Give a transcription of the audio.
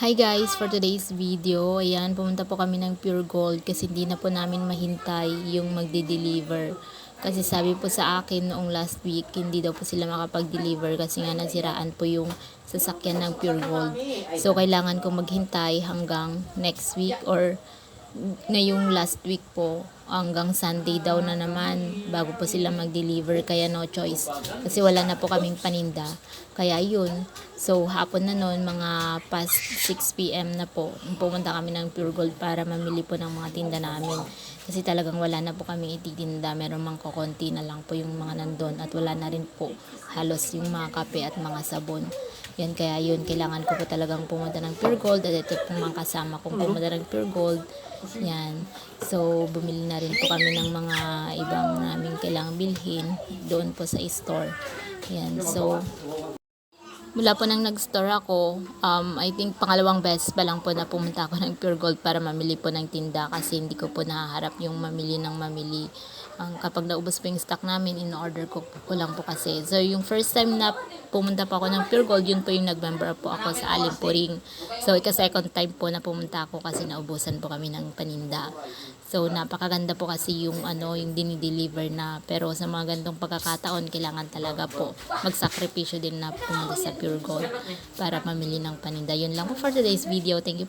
Hi guys, for today's video, ayan, pumunta po kami ng Pure Gold kasi hindi na po namin mahintay yung magde-deliver. Kasi sabi po sa akin noong last week, hindi daw po sila makapag-deliver kasi nga nasiraan po yung sasakyan ng Pure Gold. So, kailangan ko maghintay hanggang next week or ngayong last week po hanggang Sunday daw na naman bago po sila mag-deliver kaya no choice. Kasi wala na po kaming paninda. Kaya yun. So hapon na noon mga past 6pm na po pumunta kami ng Pure Gold para mamili po ng mga tinda namin. Kasi talagang wala na po kami ititinda. Meron mang kokonti na lang po yung mga nandun at wala na rin po halos yung mga kape at mga sabon yan kaya yun kailangan ko po talagang pumunta ng Pure Gold at ito po mga kasama kong pumunta ng Pure Gold yan. So, bumili na rin po kami ng mga ibang naming kailangang bilhin doon po sa store. Yan. So, mula po nang nag-store ako, um, I think pangalawang beses pa lang po na pumunta ako ng Pure Gold para mamili po ng tinda kasi hindi ko po nahaharap yung mamili ng mamili. Ang kapag naubos po yung stock namin, in-order ko po lang po kasi. So, yung first time na pumunta po ako ng Pure Gold, yun po yung nag-member po ako sa Alimpuring. So, ika-second time po na pumunta ako kasi naubusan po kami ng paninda. So, napakaganda po kasi yung ano, yung dinideliver na. Pero sa mga gantong pagkakataon, kailangan talaga po magsakripisyo din na pumunta sa Pure Gold para mamili ng paninda. Yun lang po for today's video. Thank you